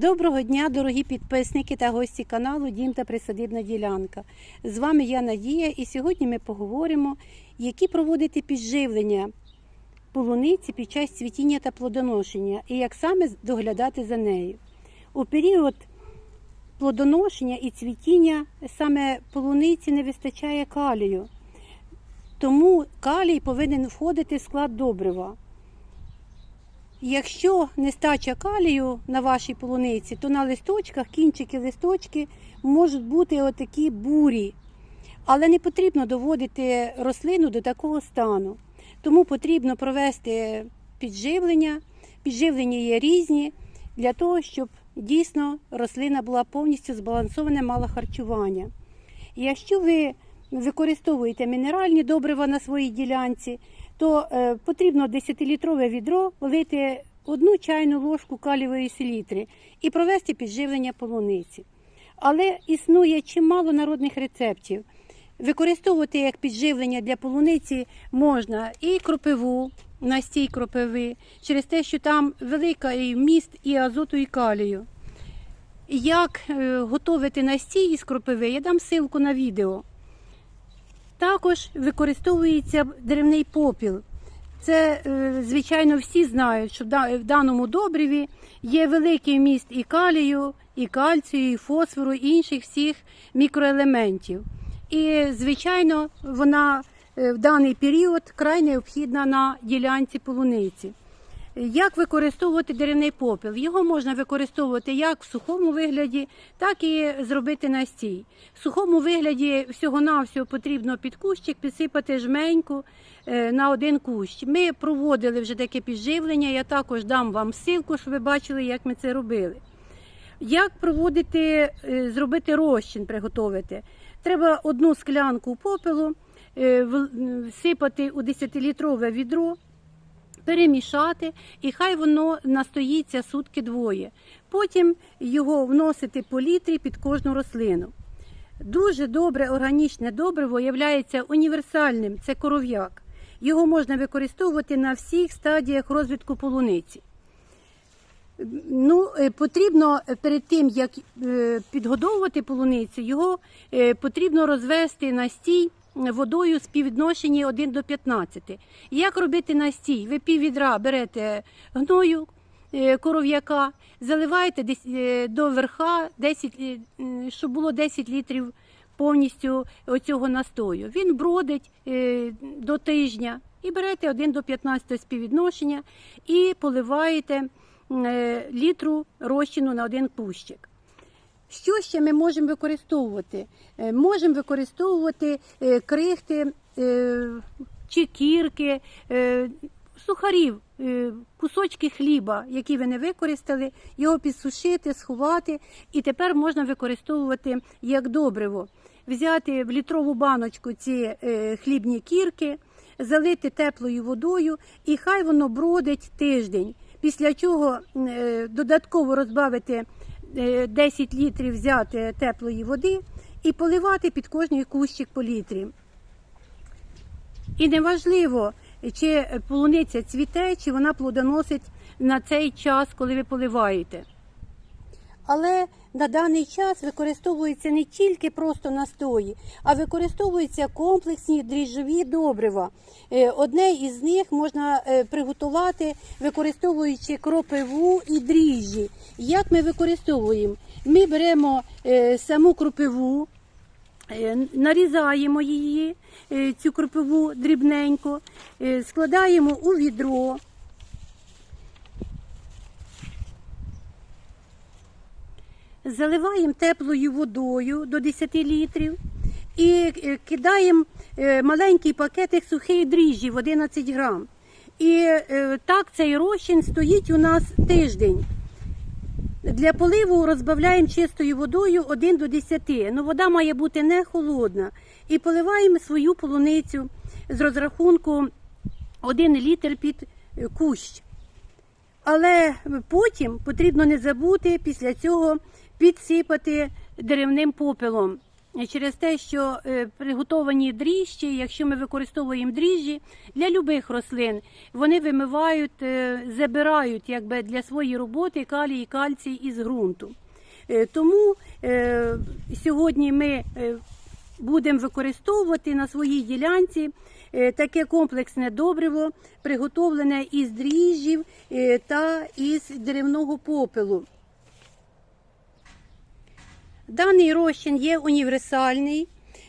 Доброго дня, дорогі підписники та гості каналу Дім та Присадибна ділянка. З вами я Надія, і сьогодні ми поговоримо, які проводити підживлення полуниці під час цвітіння та плодоношення і як саме доглядати за нею. У період плодоношення і цвітіння саме полуниці не вистачає калію, тому калій повинен входити в склад добрива. Якщо нестача калію на вашій полуниці, то на листочках, кінчики листочки можуть бути отакі бурі. Але не потрібно доводити рослину до такого стану. Тому потрібно провести підживлення. Підживлення є різні для того, щоб дійсно рослина була повністю збалансована, мала харчування. Якщо ви використовуєте мінеральні добрива на своїй ділянці, то е, потрібно 10-літрове відро влити одну чайну ложку калієвої селітри і провести підживлення полуниці. Але існує чимало народних рецептів. Використовувати як підживлення для полуниці можна і кропиву, настій кропиви, через те, що там великий вміст і азоту, і калію. Як е, готувати настій із кропиви, я дам ссылку на відео. Також використовується деревний попіл. Це, е, звичайно, всі знають, що в даному добриві є великий вміст і калію, і кальцію, і фосфору, і інших всіх мікроелементів. І, звичайно, вона е, в даний період край необхідна на ділянці полуниці. Як використовувати деревний попіл? Його можна використовувати як в сухому вигляді, так і зробити настій. В сухому вигляді всього-навсього потрібно під кущик підсипати жменьку е, на один кущ. Ми проводили вже таке підживлення, я також дам вам ссылку, щоб ви бачили, як ми це робили. Як проводити, е, зробити розчин, приготувати? Треба одну склянку попелу е, всипати у 10-літрове відро, перемішати, і хай воно настоїться сутки двоє. Потім його вносити по літрі під кожну рослину. Дуже добре органічне добриво є універсальним це коров'як. Його можна використовувати на всіх стадіях розвитку полуниці. Ну, е, потрібно е, перед тим, як е, підгодовувати полуницю, його потрібно розвести настій водою співвідношенні 1 до 15. Як робити настій? Ви пів відра берете гною е, коров'яка, заливаєте е, до верха, 10, е, щоб було 10 літрів повністю оцього настою. Він бродить до тижня і берете 1 до 15 співвідношення і поливаєте літру розчину на один кущик. Що ще ми можемо використовувати? Е, Можемо використовувати е, крихти е, чи кірки, е, сухарів, кусочки хліба, які ви не використали, його підсушити, сховати, і тепер можна використовувати як добриво. Взяти в літрову баночку ці хлібні кірки, залити теплою водою, і хай воно бродить тиждень. Після чого додатково розбавити 10 літрів взяти теплої води і поливати під кожний кущик по літрі. І неважливо, чи полуниця цвіте, чи вона плодоносить на цей час, коли ви поливаєте. Але на даний час використовуються не тільки просто настої, а використовуються комплексні дріжджові добрива. Е, Одне із них можна е, приготувати, використовуючи кропиву і дріжджі. Як ми використовуємо? Ми беремо е, саму кропиву, нарізаємо її, цю кропиву дрібненько, складаємо у відро. Заливаємо теплою водою до 10 літрів і е, кидаємо е, маленький пакетик сухих дріжджів 11 грам. І е, так цей розчин стоїть у нас тиждень. Для поливу розбавляємо чистою водою 1 до 10. Ну, вода має бути не холодна. І поливаємо свою полуницю з розрахунку 1 літр під кущ. Але потім потрібно не забути після цього підсипати деревним попелом через те, що е, приготовані дріжджі, якщо ми використовуємо дріжджі для любих рослин, вони вимивають, е, забирають якби, для своєї роботи калій і кальцій із ґрунту. Е, Тому сьогодні ми будемо використовувати на своїй ділянці е, таке комплексне добриво, приготовлене із дріжджів е, та із деревного попелу. Даний розчин є універсальний.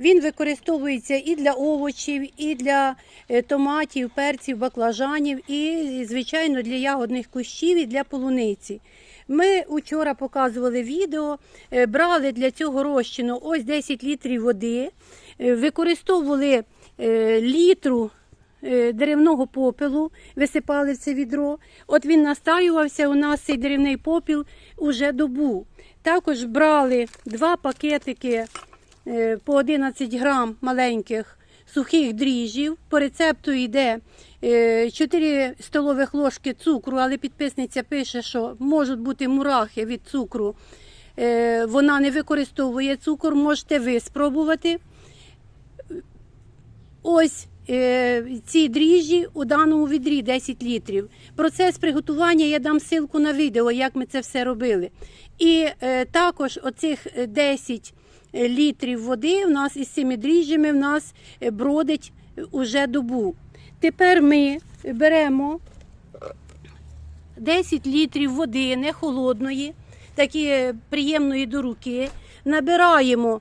Він використовується і для овочів, і для е, томатів, перців, баклажанів, і, звичайно, для ягодних кущів і для полуниці. Ми вчора показували відео, е, брали для цього розчину ось 10 літрів води, е, використовували е, літру деревного попелу, висипали в це відро. От він настаювався у нас цей деревний попіл уже добу. Також брали два пакетики по 11 грам маленьких сухих дріжджів. По рецепту йде е, 4 столових ложки цукру, але підписниця пише, що можуть бути мурахи від цукру. Е, Вона не використовує цукор, можете ви спробувати. Ось е, ці дріжджі у даному відрі 10 літрів. Процес приготування я дам ссылку на відео, як ми це все робили. І е, також оцих е, 10 літрів води в нас із цими дріжджами в нас е, бродить е, уже добу. Тепер ми беремо 10 літрів води, не холодної, такі приємної до руки. Набираємо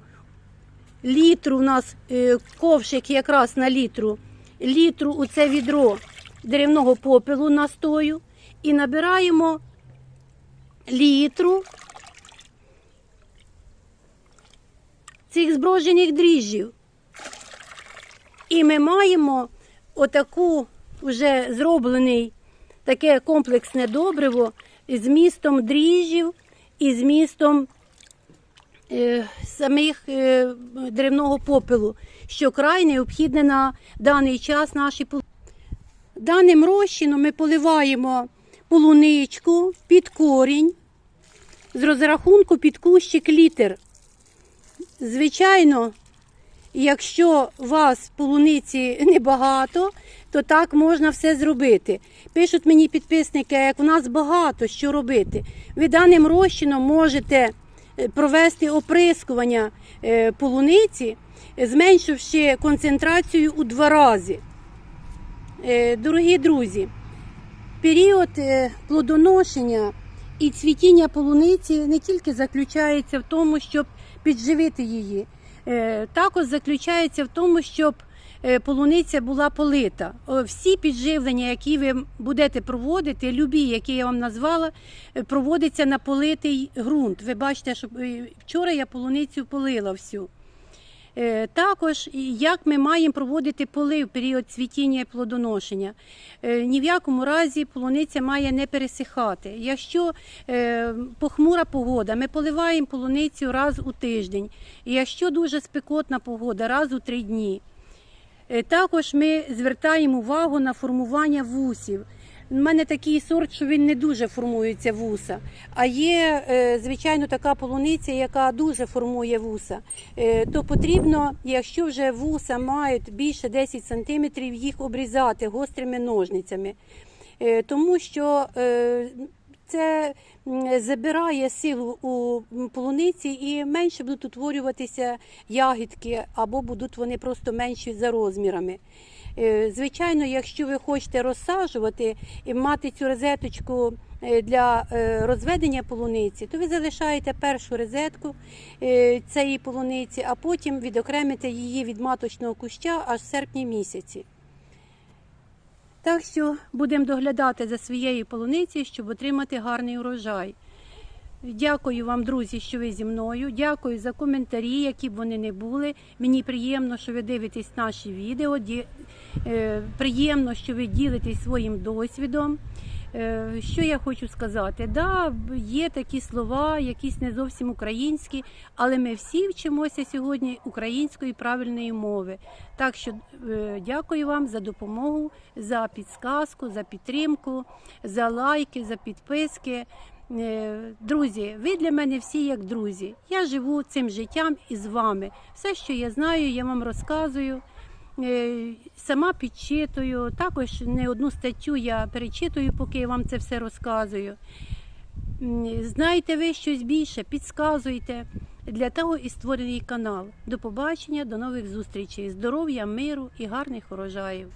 літру у нас е, ковшик якраз на літру, літру у це відро деревного попелу настою і набираємо літру цих зброжених дріжджів. І ми маємо отаку вже зроблений таке комплексне добриво з містом дріжджів і з містом е, самих е, деревного попелу, що край необхідне на даний час нашій пол- Даним розчином ми поливаємо полуничку під корінь з розрахунку під кущик літр. Звичайно, якщо вас полуниці небагато, то так можна все зробити. Пишуть мені підписники, як у нас багато що робити. Ви даним розчином можете е, провести оприскування е, полуниці, зменшивши концентрацію у два рази. Е, Дорогі друзі, період плодоношення і цвітіння полуниці не тільки заключається в тому, щоб підживити її, е, також заключається в тому, щоб е, полуниця була полита. Всі підживлення, які ви будете проводити, любі, які я вам назвала, е, проводяться на политий ґрунт. Ви бачите, що вчора я полуницю полила всю. Е, Також як ми маємо проводити полив період цвітіння і плодоношення. Е, Ні в якому разі полуниця має не пересихати. Якщо е, похмура погода, ми поливаємо полуницю раз у тиждень. Якщо дуже спекотна погода, раз у три дні. Також ми звертаємо увагу на формування вусів. У мене такий сорт, що він не дуже формується вуса. А є, е, звичайно, така полуниця, яка дуже формує вуса. Е, То потрібно, якщо вже вуса мають більше 10 см, їх обрізати гострими ножницями. Е, Тому що це забирає силу у полуниці і менше будуть утворюватися ягідки, або будуть вони просто менші за розмірами. Е, Звичайно, якщо ви хочете розсаджувати і мати цю розеточку е, для е, розведення полуниці, то ви залишаєте першу розетку цієї полуниці, а потім відокремите її від маточного куща аж в серпні місяці. Так що будемо доглядати за своєю полуницею, щоб отримати гарний урожай. Дякую вам, друзі, що ви зі мною. Дякую за коментарі, які б вони не були. Мені приємно, що ви дивитесь наші відео. Е, Приємно, що ви ділитесь своїм досвідом. Е, Що я хочу сказати? Да, є такі слова, якісь не зовсім українські, але ми всі вчимося сьогодні української правильної мови. Так що е, дякую вам за допомогу, за підсказку, за підтримку, за лайки, за підписки. Е, Друзі, ви для мене всі як друзі. Я живу цим життям із вами. Все, що я знаю, я вам розказую. Е, Сама підчитую. Також не одну статтю я перечитую, поки я вам це все розказую. Знаєте ви щось більше, підказуйте. Для того і створений канал. До побачення, до нових зустрічей. Здоров'я, миру і гарних урожаїв.